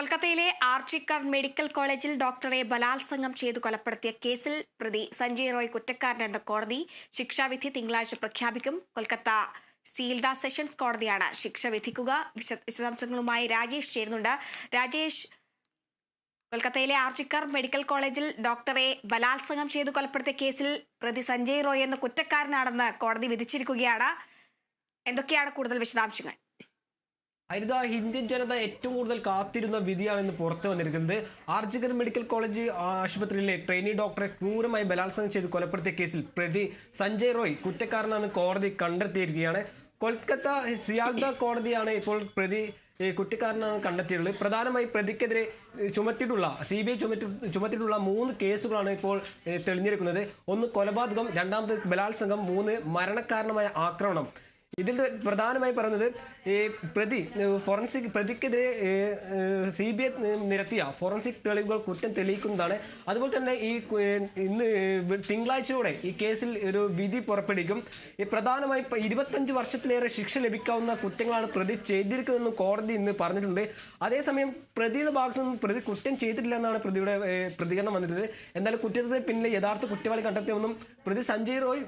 കൊൽക്കത്തയിലെ ആർച്ചിക്കർ മെഡിക്കൽ കോളേജിൽ ഡോക്ടറെ ബലാത്സംഗം ചെയ്ത് കൊലപ്പെടുത്തിയ കേസിൽ പ്രതി സഞ്ജയ് റോയ് കുറ്റക്കാരനെന്ന കോടതി ശിക്ഷാവിധി തിങ്കളാഴ്ച പ്രഖ്യാപിക്കും. കൊൽക്കത്ത സീൽദ സെഷൻസ് കോടതിയാണ് ശിക്ഷ വിധിക്കുക. വിശ- വിശദാംശങ്ങളുമായി രാജേഷ് ചേരുന്നുണ്ട്. രാജേഷ് കൊൽക്കത്തയിലെ ആർച്ചിക്കർ മെഡിക്കൽ കോളേജിൽ ഡോക്ടറെ ബലാത്സംഗം ചെയ്ത് കൊലപ്പെടുത്തിയ കേസിൽ പ്രതി സഞ്ജയ് റോയ് എന്ന കുറ്റക്കാരനാണെന്ന് കോടതി വിധിച്ചിരിക്കുകയാണ്. എന്തൊക്കെയാണ് കൂടുതൽ വിശദാംശങ്ങൾ? ഹരിത ഇന്ത്യൻ ജനത ഏറ്റവും കൂടുതൽ കാത്തിരുന്ന വിധിയാണ് ഇന്ന് പുറത്തു വന്നിരിക്കുന്നത്. ആർജിഗർ മെഡിക്കൽ കോളേജ് ആശുപത്രിയിലെ ട്രെയിനി ഡോക്ടറെ ക്രൂരമായി ബലാത്സംഗം ചെയ്ത് കൊലപ്പെടുത്തിയ കേസിൽ പ്രതി സഞ്ജയ് റോയ് കുറ്റക്കാരനാണ് കോടതി കണ്ടെത്തിയിരിക്കുകയാണ്. കൊൽക്കത്ത സിയാൽദ കോടതിയാണ് ഇപ്പോൾ പ്രതി കുറ്റക്കാരനാണ് കണ്ടെത്തിയിട്ടുള്ളത്. പ്രധാനമായി പ്രതിക്കെതിരെ ചുമത്തിയിട്ടുള്ള സി ബി ഐ ചുമത്തി ചുമത്തിയിട്ടുള്ള മൂന്ന് കേസുകളാണ് ഇപ്പോൾ തെളിഞ്ഞിരിക്കുന്നത്. ഒന്ന് കൊലപാതകം രണ്ടാമത് ബലാത്സംഗം മൂന്ന് മരണകാരണമായ ആക്രമണം. ഇതിൽ പ്രധാനമായി പറയുന്നത് ഈ പ്രതി ഫോറൻസിക് പ്രതിക്കെതിരെ സി ബി ഐ നിരത്തിയ ഫോറൻസിക് തെളിവുകൾ കുറ്റം തെളിയിക്കുന്നതാണ്. അതുപോലെ തന്നെ ഈ ഇന്ന് തിങ്കളാഴ്ചയോടെ ഈ കേസിൽ ഒരു വിധി പുറപ്പെടുവിക്കും. ഈ പ്രധാനമായി ഇരുപത്തഞ്ച് വർഷത്തിലേറെ ശിക്ഷ ലഭിക്കാവുന്ന കുറ്റങ്ങളാണ് പ്രതി ചെയ്തിരിക്കുന്നതെന്ന് കോടതി ഇന്ന് പറഞ്ഞിട്ടുണ്ട്. അതേസമയം പ്രതിയുടെ ഭാഗത്തു നിന്നും പ്രതി കുറ്റം ചെയ്തിട്ടില്ല എന്നാണ് പ്രതിയുടെ പ്രതികരണം വന്നിട്ടുള്ളത് എന്നാലും കുറ്റത്തിന് പിന്നിലെ യഥാർത്ഥ കുറ്റവാളി കണ്ടെത്തിയെന്നും പ്രതി സഞ്ജയ് റോയ്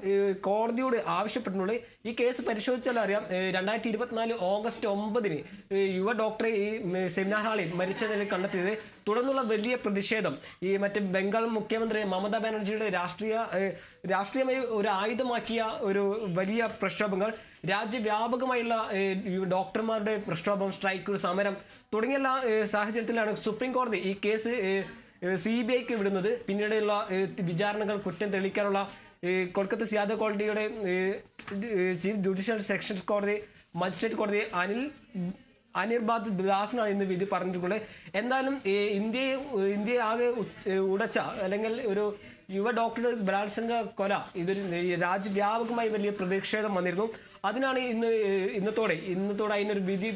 കോടതിയോട് ആവശ്യപ്പെട്ടിട്ടുണ്ട്. ഈ കേസ് പരിശോധിച്ചാൽ അറിയാം രണ്ടായിരത്തി ഇരുപത്തിനാല് ഓഗസ്റ്റ് ഒമ്പതിന് യുവ ഡോക്ടറെ ഈ സെമിനാർ ഹാളിൽ മരിച്ച നിലയിൽ കണ്ടെത്തിയത് തുടർന്നുള്ള വലിയ പ്രതിഷേധം. ഈ മറ്റേ ബംഗാൾ മുഖ്യമന്ത്രി മമതാ ബാനർജിയുടെ രാഷ്ട്രീയ രാഷ്ട്രീയമായി ഒരു ആയുധമാക്കിയ ഒരു വലിയ പ്രക്ഷോഭങ്ങൾ രാജ്യവ്യാപകമായുള്ള ഡോക്ടർമാരുടെ പ്രക്ഷോഭം സ്ട്രൈക്ക് സമരം തുടങ്ങിയ സാഹചര്യത്തിലാണ് സുപ്രീം കോടതി ഈ കേസ് സി ബി ഐക്ക് വിടുന്നത്. പിന്നീടുള്ള വിചാരണകൾ കുറ്റം തെളിയിക്കാനുള്ള കൊൽക്കത്ത സിയാദ കോടതിയുടെ ചീഫ് ജുഡീഷ്യൽ സെക്ഷൻ കോടതി മജിസ്ട്രേറ്റ് കോടതി അനിൽ അനിർബാദ് ദാസിനാണ് ഇന്ന് വിധി പറഞ്ഞിട്ടുള്ളത്. എന്തായാലും ഇന്ത്യയെ ഇന്ത്യയെ ആകെ ഉടച്ച അല്ലെങ്കിൽ ഒരു യുവ ഡോക്ടർ ബലാത്സംഗ കൊല ഇതൊരു രാജ്യവ്യാപകമായി വലിയ പ്രതിഷേധം വന്നിരുന്നു. അതിനാണ് ഇന്ന് ഇന്നത്തോടെ ഇന്നത്തോടെ അതിനൊരു വിധി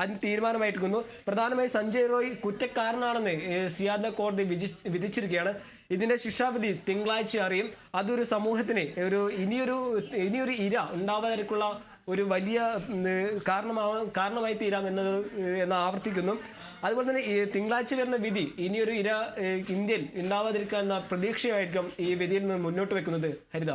അതിന് തീരുമാനമായിരിക്കുന്നു പ്രധാനമായി സഞ്ജയ് റോയ് കുറ്റക്കാരനാണെന്ന് സിയാദ കോടതി വിധി വിധിച്ചിരിക്കുകയാണ്. ഇതിന്റെ ശിക്ഷാവിധി തിങ്കളാഴ്ച അറിയും. അതൊരു സമൂഹത്തിന് ഒരു ഇനിയൊരു ഇനിയൊരു ഇര ഉണ്ടാവാതിരിക്കുള്ള ഒരു വലിയ കാരണമാവ കാരണമായി തീരാം എന്നത് എന്ന് ആവർത്തിക്കുന്നു. അതുപോലെ തന്നെ തിങ്കളാഴ്ച വരുന്ന വിധി ഇനിയൊരു ഇര ഇന്ത്യയിൽ ഉണ്ടാവാതിരിക്കുക എന്ന പ്രതീക്ഷയായിരിക്കും ഈ വിധിയിൽ നിന്ന് മുന്നോട്ട് വെക്കുന്നത്. ഹരിത.